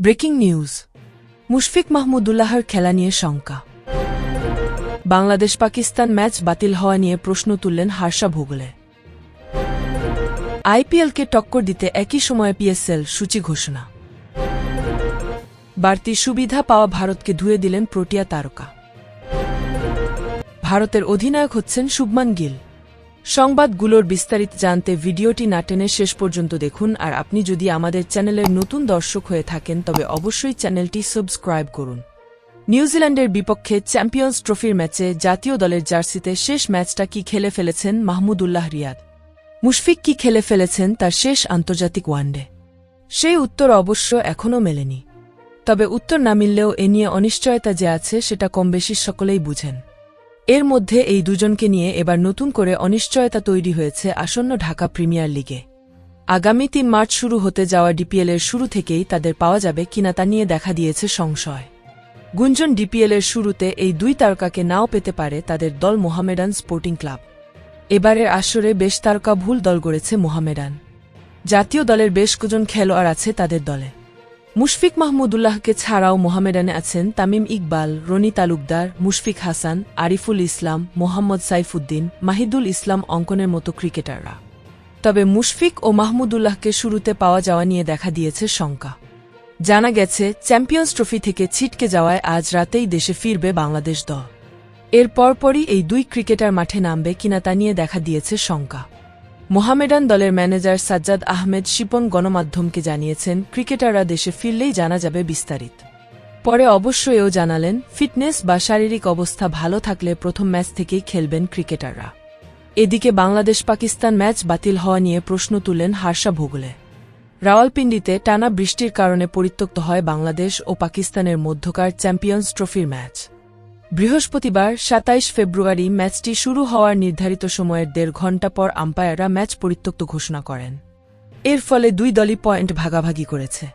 Breaking news. Mushfiq মাহমুদুল্লাহর খেলা নিয়ে শঙ্কা। বাংলাদেশ পাকিস্তান ম্যাচ বাতিল হওয়া নিয়ে প্রশ্ন তুললেন হার্ষা ভোগলে। আইপিএলকে টক্কর দিতে একই সময়ে পিএসএল সূচি ঘোষণা। বাড়তি সুবিধা পাওয়া ভারতকে ধুয়ে দিলেন প্রোটিয়া তারকা। ভারতের অধিনায়ক হচ্ছেন শুভমান গিল। সংবাদগুলোর বিস্তারিত জানতে ভিডিওটি না টেনে শেষ পর্যন্ত দেখুন, আর আপনি যদি আমাদের চ্যানেলের নতুন দর্শক হয়ে থাকেন, তবে অবশ্যই চ্যানেলটি সাবস্ক্রাইব করুন। নিউজিল্যান্ডের বিপক্ষে চ্যাম্পিয়ন্স ট্রফির ম্যাচে জাতীয় দলের জার্সিতে শেষ ম্যাচটা কি খেলে ফেলেছেন মাহমুদুল্লাহ রিয়াদ? মুশফিক কি খেলে ফেলেছেন তার শেষ আন্তর্জাতিক ওয়ানডে? সেই উত্তর অবশ্য এখনও মেলেনি। তবে উত্তর না মিললেও এ নিয়ে অনিশ্চয়তা যে আছে, সেটা কমবেশি সকলেই বুঝেন। এর মধ্যে এই দুজনকে নিয়ে এবার নতুন করে অনিশ্চয়তা তৈরি হয়েছে আসন্ন ঢাকা প্রিমিয়ার লিগে। আগামী তিন মার্চ শুরু হতে যাওয়া ডিপিএলের শুরু থেকেই তাদের পাওয়া যাবে কিনা তা নিয়ে দেখা দিয়েছে সংশয়। গুঞ্জন ডিপিএলের শুরুতে এই দুই তারকাকে নাও পেতে পারে তাদের দল মোহামেডান স্পোর্টিং ক্লাব। এবারের আসরে বেশ তারকা ভুল দল গড়েছে মোহামেডান। জাতীয় দলের বেশ কজন খেলোয়াড় আছে তাদের দলে। মুশফিক মাহমুদুল্লাহকে ছাড়াও মোহামেডানে আছেন তামিম ইকবাল, রনি তালুকদার, মুশফিক হাসান, আরিফুল ইসলাম, মোহাম্মদ সাইফুদ্দিন, মাহিদুল ইসলাম অঙ্কনের মতো ক্রিকেটাররা। তবে মুশফিক ও মাহমুদুল্লাহকে শুরুতে পাওয়া যাওয়া নিয়ে দেখা দিয়েছে শঙ্কা। জানা গেছে, চ্যাম্পিয়ন্স ট্রফি থেকে ছিটকে যাওয়ায় আজ রাতেই দেশে ফিরবে বাংলাদেশ দল। এর পরপরই এই দুই ক্রিকেটার মাঠে নামবে কিনা তা নিয়ে দেখা দিয়েছে শঙ্কা। মোহামেডান দলের ম্যানেজার সাজ্জাদ আহমেদ শিপন গণমাধ্যমকে জানিয়েছেন, ক্রিকেটাররা দেশে ফিরলেই জানা যাবে বিস্তারিত। পরে অবশ্য এও জানালেন, ফিটনেস বা শারীরিক অবস্থা ভালো থাকলে প্রথম ম্যাচ থেকেই খেলবেন ক্রিকেটাররা। এদিকে বাংলাদেশ পাকিস্তান ম্যাচ বাতিল হওয়া নিয়ে প্রশ্ন তুলেন হার্ষা ভোগলে। রাওয়ালপিন্ডিতে টানা বৃষ্টির কারণে পরিত্যক্ত হয় বাংলাদেশ ও পাকিস্তানের মধ্যকার চ্যাম্পিয়ন্স ট্রফির ম্যাচ। বৃহস্পতিবার সাতাইশ ফেব্রুয়ারি ম্যাচটি শুরু হওয়ার নির্ধারিত সময়ের দেড় ঘণ্টা পর আম্পায়াররা ম্যাচ পরিত্যক্ত ঘোষণা করেন। এর ফলে দুই দলই পয়েন্ট ভাগাভাগি করেছে।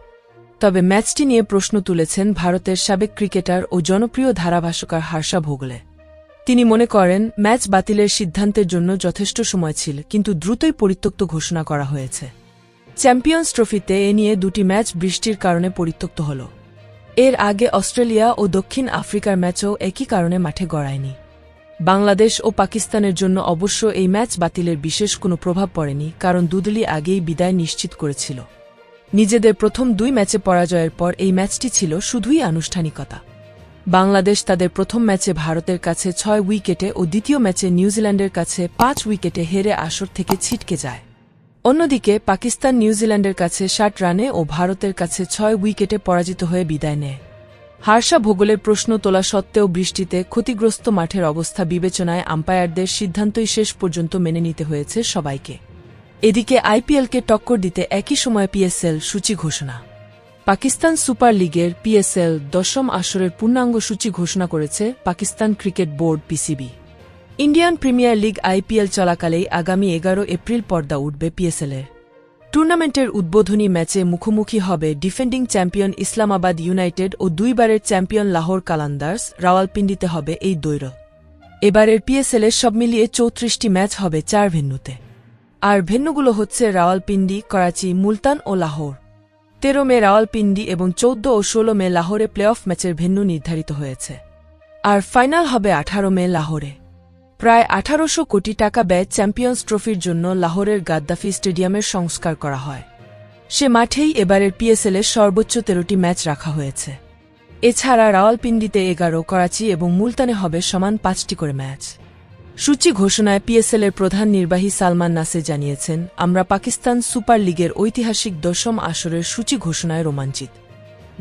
তবে ম্যাচটি নিয়ে প্রশ্ন তুলেছেন ভারতের সাবেক ক্রিকেটার ও জনপ্রিয় ধারাভাষ্যকার হার্ষা ভোগলে। তিনি মনে করেন, ম্যাচ বাতিলের সিদ্ধান্তের জন্য যথেষ্ট সময় ছিল, কিন্তু দ্রুতই পরিত্যক্ত ঘোষণা করা হয়েছে। চ্যাম্পিয়ন্স ট্রফিতে এ নিয়ে দুটি ম্যাচ বৃষ্টির কারণে পরিত্যক্ত হল। এর আগে অস্ট্রেলিয়া ও দক্ষিণ আফ্রিকার ম্যাচও একই কারণে মাঠে গড়ায়নি। বাংলাদেশ ও পাকিস্তানের জন্য অবশ্য এই ম্যাচ বাতিলের বিশেষ কোনো প্রভাব পড়েনি, কারণ দুদলই আগেই বিদায় নিশ্চিত করেছিল। নিজেদের প্রথম দুই ম্যাচে পরাজয়ের পর এই ম্যাচটি ছিল শুধুই আনুষ্ঠানিকতা। বাংলাদেশ তাদের প্রথম ম্যাচে ভারতের কাছে ছয় উইকেটে ও দ্বিতীয় ম্যাচে নিউজিল্যান্ডের কাছে পাঁচ উইকেটে হেরে আসর থেকে ছিটকে যায়। অন্যদিকে, পাকিস্তান নিউজিল্যান্ডের কাছে ষাট রানে ও ভারতের কাছে ছয় উইকেটে পরাজিত হয়ে বিদায় নেয়। হার্ষা ভোগলের প্রশ্ন তোলা সত্ত্বেও বৃষ্টিতে ক্ষতিগ্রস্ত মাঠের অবস্থা বিবেচনায় আম্পায়ারদের সিদ্ধান্তই শেষ পর্যন্ত মেনে নিতে হয়েছে সবাইকে। এদিকে, আইপিএলকে টক্কর দিতে একই সময়ে পিএসএল সূচি ঘোষণা। পাকিস্তান সুপার লিগের পিএসএল দশম আসরের পূর্ণাঙ্গ সূচি ঘোষণা করেছে Pakistan cricket board PCB. Indian Premier League IPL চলাকালেই আগামী এগারো এপ্রিল পর্দা উঠবে পিএসএলের টুর্নামেন্টের উদ্বোধনী ম্যাচে মুখোমুখি হবে ডিফেন্ডিং চ্যাম্পিয়ন ইসলামাবাদ ইউনাইটেড ও দুইবারের চ্যাম্পিয়ন লাহোর কালান্দার্স। রাওয়ালপিন্ডিতে হবে এই দৈর এবারের পিএসএলের সব মিলিয়ে চৌত্রিশটি ম্যাচ হবে চার ভেন্যুতে। আর ভেন্যুগুলো হচ্ছে রাওয়ালপিন্ডি, করাচি, মুলতান ও লাহোর। তেরো মে রাওয়ালপিন্ডি এবং চৌদ্দ ও ষোলো মে লাহোরে প্লে অফ ম্যাচের ভেন্যু নির্ধারিত হয়েছে। আর ফাইনাল হবে আঠারো মে লাহোরে। প্রায় আঠারোশো কোটি টাকা ব্যয় চ্যাম্পিয়ন্স ট্রফির জন্য লাহোরের গাদ্দাফি স্টেডিয়ামের সংস্কার করা হয়। সে মাঠেই এবারের পিএসএলের সর্বোচ্চ তেরোটি ম্যাচ রাখা হয়েছে। এছাড়া রাওয়ালপিন্ডিতে এগারো, করাচি এবং মুলতানে হবে সমান পাঁচটি করে ম্যাচ। সূচি ঘোষণায় পিএসএলের প্রধান নির্বাহী সালমান নাসে জানিয়েছেন, আমরা পাকিস্তান সুপার লিগের ঐতিহাসিক দশম আসরের সূচি ঘোষণায় রোমাঞ্চিত।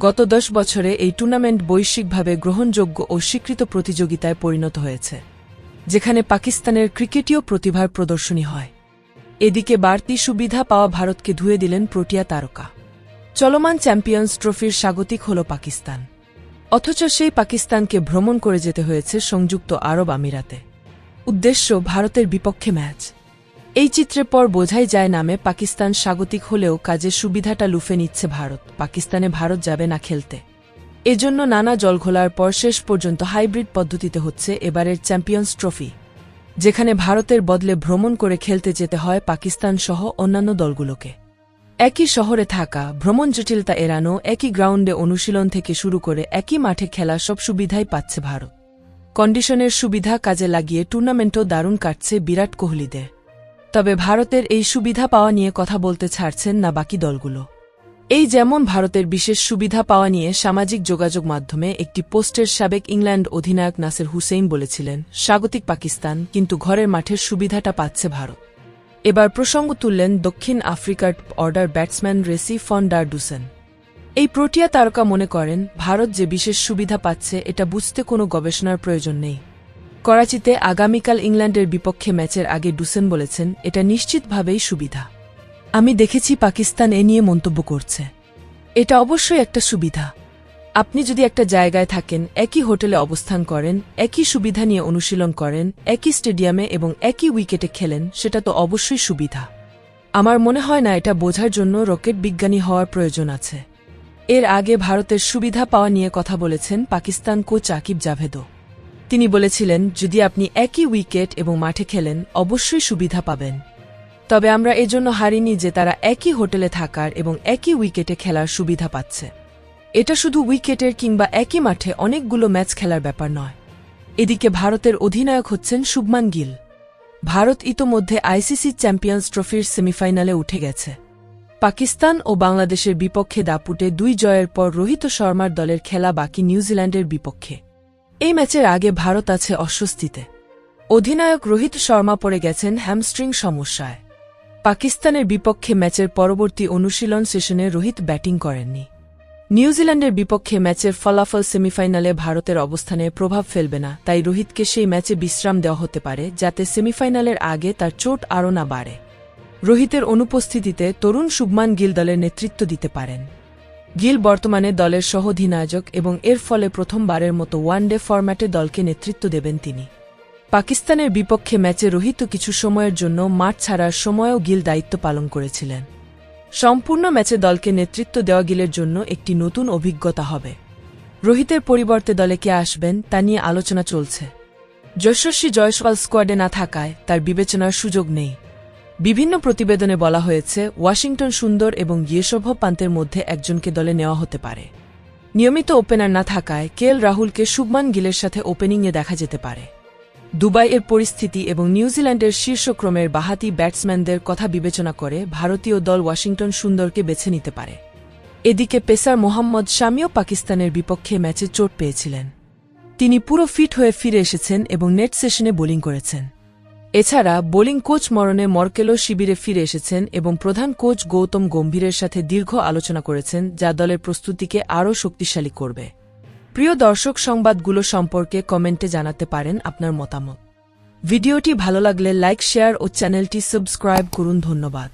গত দশ বছরে এই টুর্নামেন্ট বৈশ্বিকভাবে গ্রহণযোগ্য ও স্বীকৃত প্রতিযোগিতায় পরিণত হয়েছে। যেখানে পাকিস্তানের ক্রিকেটীয় প্রতিভার প্রদর্শনী হয়। এদিকে বাড়তি সুবিধা পাওয়া ভারতকে ধুয়ে দিলেন প্রোটিয়া তারকা। চলমান চ্যাম্পিয়ন্স ট্রফির স্বাগতিক হল পাকিস্তান। অথচ সেই পাকিস্তানকে ভ্রমণ করে যেতে হয়েছে সংযুক্ত আরব আমিরাতে। উদ্দেশ্য ভারতের বিপক্ষে ম্যাচ। এই চিত্রের পর বোঝাই যায় নামে পাকিস্তান স্বাগতিক হলেও কাজের সুবিধাটা লুফে নিচ্ছে ভারত। পাকিস্তানে ভারত যাবে না খেলতে। এজন্য নানা জলঘোলার পর শেষ পর্যন্ত হাইব্রিড পদ্ধতিতে হচ্ছে এবারের চ্যাম্পিয়ন্স ট্রফি, যেখানে ভারতের বদলে ভ্রমণ করে খেলতে যেতে হয় পাকিস্তান সহ অন্যান্য দলগুলোকে। একই শহরে থাকা, ভ্রমণ জটিলতা এড়ানো, একই গ্রাউন্ডে অনুশীলন থেকে শুরু করে একই মাঠে খেলা সব সুবিধাই পাচ্ছে ভারত। কন্ডিশনের সুবিধা কাজে লাগিয়ে টুর্নামেন্টও দারুণ কাটছে বিরাট কোহলিদের। তবে ভারতের এই সুবিধা পাওয়া নিয়ে কথা বলতে ছাড়ছেন না বাকি দলগুলো। এই যেমন ভারতের বিশেষ সুবিধা পাওয়া নিয়ে সামাজিক যোগাযোগ মাধ্যমে একটি পোস্টের সাবেক ইংল্যান্ড অধিনায়ক নাসের হুসেইন বলেছিলেন, স্বাগতিক পাকিস্তান, কিন্তু ঘরের মাঠের সুবিধাটা পাচ্ছে ভারত। এবার প্রসঙ্গ তুললেন দক্ষিণ আফ্রিকার order batsman Rassie van der Dussen. এই প্রোটিয়া তারকা মনে করেন, ভারত যে বিশেষ সুবিধা পাচ্ছে, এটা বুঝতে কোনো গবেষণার প্রয়োজন নেই। করাচিতে আগামীকাল ইংল্যান্ডের বিপক্ষে ম্যাচের আগে ডুসেন বলেছেন, এটা নিশ্চিতভাবেই সুবিধা। আমি দেখেছি পাকিস্তান এ নিয়ে মন্তব্য করছে। এটা অবশ্যই একটা সুবিধা। আপনি যদি একটা জায়গায় থাকেন, একই হোটেলে অবস্থান করেন, একই সুবিধা নিয়ে অনুশীলন করেন, একই স্টেডিয়ামে এবং একই উইকেটে খেলেন, সেটা তো অবশ্যই সুবিধা। আমার মনে হয় না এটা বোঝার জন্য রকেট বিজ্ঞানী হওয়ার প্রয়োজন আছে। এর আগে ভারতের সুবিধা পাওয়া নিয়ে কথা বলেছেন পাকিস্তান কোচ আকিব জাভেদও। তিনি বলেছিলেন, যদি আপনি একই উইকেট এবং মাঠে খেলেন, অবশ্যই সুবিধা পাবেন। তবে আমরা এজন্য হারিনি যে তারা একই হোটেলে থাকার এবং একই উইকেটে খেলার সুবিধা পাচ্ছে। এটা শুধু উইকেটের কিংবা একই মাঠে অনেকগুলো ম্যাচ খেলার ব্যাপার নয়। এদিকে ভারতের অধিনায়ক হচ্ছেন শুভমান গিল। ভারত ইতোমধ্যে আইসিসি চ্যাম্পিয়ন্স ট্রফির সেমিফাইনালে উঠে গেছে। পাকিস্তান ও বাংলাদেশের বিপক্ষে দাপুটে দুই জয়ের পর রোহিত শর্মার দলের খেলা বাকি নিউজিল্যান্ডের বিপক্ষে। এই ম্যাচের আগে ভারত আছে অস্বস্তিতে। অধিনায়ক রোহিত শর্মা পড়ে গেছেন হ্যামস্ট্রিং সমস্যায়। পাকিস্তানের বিপক্ষে ম্যাচের পরবর্তী অনুশীলন সেশনে রোহিত ব্যাটিং করেননি। নিউজিল্যান্ডের বিপক্ষে ম্যাচের ফলাফল সেমিফাইনালে ভারতের অবস্থানে প্রভাব ফেলবে না, তাই রোহিতকে সেই ম্যাচে বিশ্রাম দেওয়া হতে পারে, যাতে সেমিফাইনালের আগে তার চোট আরও না বাড়ে। রোহিতের অনুপস্থিতিতে তরুণ শুভমান গিল দলের নেতৃত্ব দিতে পারেন। গিল বর্তমানে দলের সহধিনায়ক এবং এর ফলে প্রথমবারের মতো ওয়ানডে ফরম্যাটে দলকে নেতৃত্ব দেবেন তিনি। পাকিস্তানের বিপক্ষে ম্যাচে রোহিত কিছু সময়ের জন্য মাঠ ছাড়ার সময়ও গিল দায়িত্ব পালন করেছিলেন। সম্পূর্ণ ম্যাচে দলকে নেতৃত্ব দেওয়া গিলের জন্য একটি নতুন অভিজ্ঞতা হবে। রোহিতের পরিবর্তে দলে কে আসবেন তা নিয়ে আলোচনা চলছে। যশস্বী জয়সওয়াল স্কোয়াডে না থাকায় তার বিবেচনার সুযোগ নেই। বিভিন্ন প্রতিবেদনে বলা হয়েছে, ওয়াশিংটন সুন্দর এবং ইয়েশভ পান্তের মধ্যে একজনকে দলে নেওয়া হতে পারে। নিয়মিত ওপেনার না থাকায় কেএল রাহুলকে শুভমান গিলের সাথে ওপেনিংয়ে দেখা যেতে পারে। দুবাইয়ের পরিস্থিতি এবং নিউজিল্যান্ডের শীর্ষক্রমের বাহাতি ব্যাটসম্যানদের কথা বিবেচনা করে ভারতীয় দল ওয়াশিংটন সুন্দরকে বেছে নিতে পারে। এদিকে পেসার মোহাম্মদ শামিও পাকিস্তানের বিপক্ষে ম্যাচে চোট পেয়েছিলেন। তিনি পুরো ফিট হয়ে ফিরে এসেছেন এবং নেট সেশনে বোলিং করেছেন। এছাড়া বোলিং কোচ মরণে মর্কেলও শিবিরে ফিরে এসেছেন এবং প্রধান কোচ গৌতম গম্ভীরের সাথে দীর্ঘ আলোচনা করেছেন, যা দলের প্রস্তুতিকে আরও শক্তিশালী করবে। প্রিয় দর্শক সংবাদগুলো সম্পর্কে কমেন্টে জানাতে পারেন আপনার মতামত। ভিডিওটি ভালো লাগলে লাইক, শেয়ার ও চ্যানেলটি সাবস্ক্রাইব করুন। ধন্যবাদ।